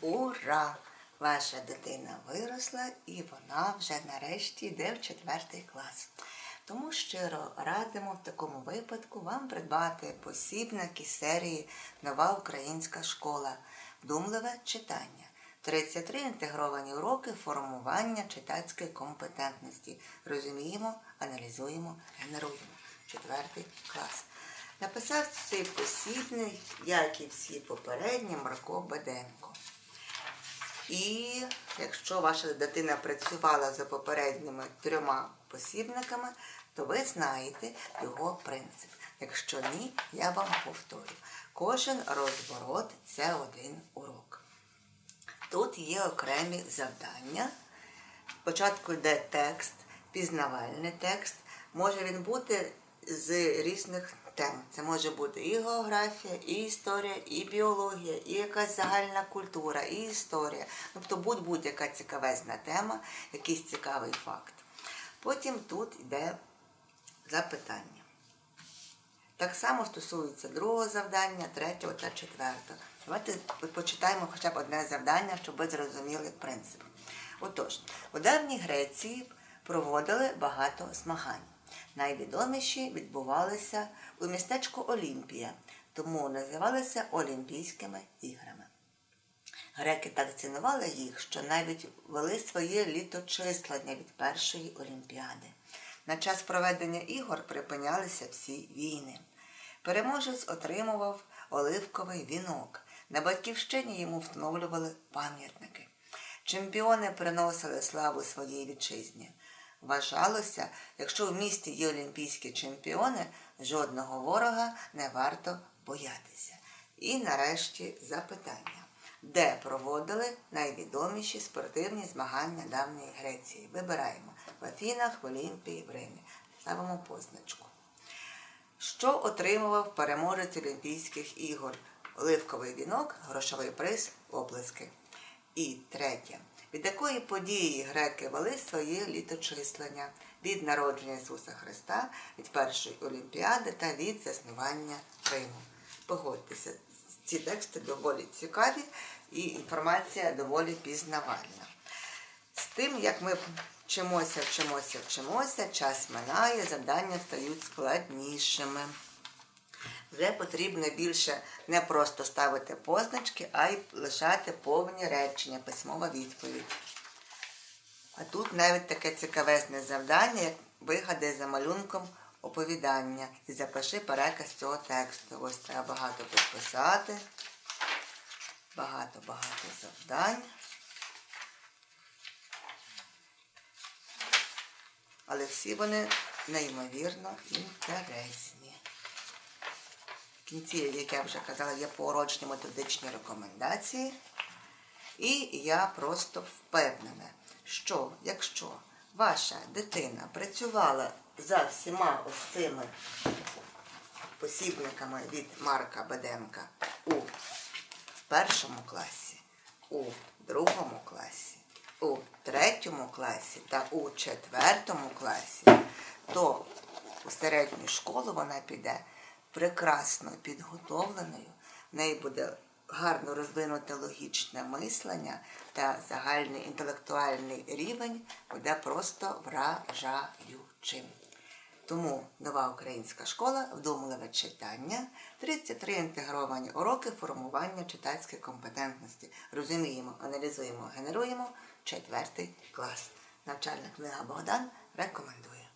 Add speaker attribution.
Speaker 1: Ура! Ваша дитина виросла і вона вже нарешті йде в четвертий клас. Тому щиро радимо в такому випадку вам придбати посібник із серії Нова українська школа. Вдумливе читання. 33 інтегровані уроки формування читацької компетентності. Розуміємо, аналізуємо, генеруємо. Четвертий клас. Написав цей посібник, як і всі попередні, Марко Беденко. І якщо ваша дитина працювала за попередніми трьома посібниками, то ви знаєте його принцип. Якщо ні, я вам повторю. Кожен розворот це один урок. Тут є окремі завдання. Спочатку йде текст, пізнавальний текст. Може він бути з різних тем. Це може бути і географія, і історія, і біологія, і якась загальна культура, і історія. Тобто будь-будь-яка цікавезна тема, якийсь цікавий факт. Потім тут йде запитання. Так само стосується другого завдання, третього та четвертого. Давайте почитаємо хоча б одне завдання, щоб ви зрозуміли принцип. Отож, у давній Греції проводили багато змагань. Найвідоміші відбувалися у містечку Олімпія, тому називалися Олімпійськими іграми. Греки так цінували їх, що навіть вели своє літочислення від першої олімпіади. На час проведення ігор припинялися всі війни. Переможець отримував оливковий вінок. На батьківщині йому встановлювали пам'ятники. Чемпіони приносили славу своїй вітчизні. Вважалося, якщо в місті є олімпійські чемпіони, жодного ворога не варто боятися. І нарешті запитання, де проводили найвідоміші спортивні змагання давньої Греції? Вибираємо в Афінах, в Олімпії, в Римі. Ставимо позначку. Що отримував переможець Олімпійських ігор? Оливковий вінок, грошовий приз, оплески. І третє. Від якої події греки вели своє літочислення? Від народження Ісуса Христа, від першої Олімпіади та від заснування Риму. Погодьтеся, ці тексти доволі цікаві і інформація доволі пізнавальна. З тим, як ми вчимося, вчимося, вчимося, час минає, завдання стають складнішими. Вже потрібно більше не просто ставити позначки, а й лишати повні речення, письмова відповідь. А тут навіть таке цікавезне завдання, як вигадай за малюнком оповідання і запиши переказ цього тексту. Ось треба багато підписати. Багато-багато завдань. Але всі вони неймовірно інтересні. В кінці, як я вже казала, є поурочні методичні рекомендації. І я просто впевнена, що якщо ваша дитина працювала за всіма ось цими посібниками від Марка Беденка у першому класі, у другому класі, у третьому класі та у четвертому класі, то у середню школу вона піде прекрасно підготовленою, в неї буде гарно розвинуте логічне мислення та загальний інтелектуальний рівень буде просто вражаючим. Тому нова українська школа, вдумливе читання, 33 інтегровані уроки формування читацької компетентності. Розуміємо, аналізуємо, генеруємо четвертий клас. Навчальна книга Богдан рекомендує.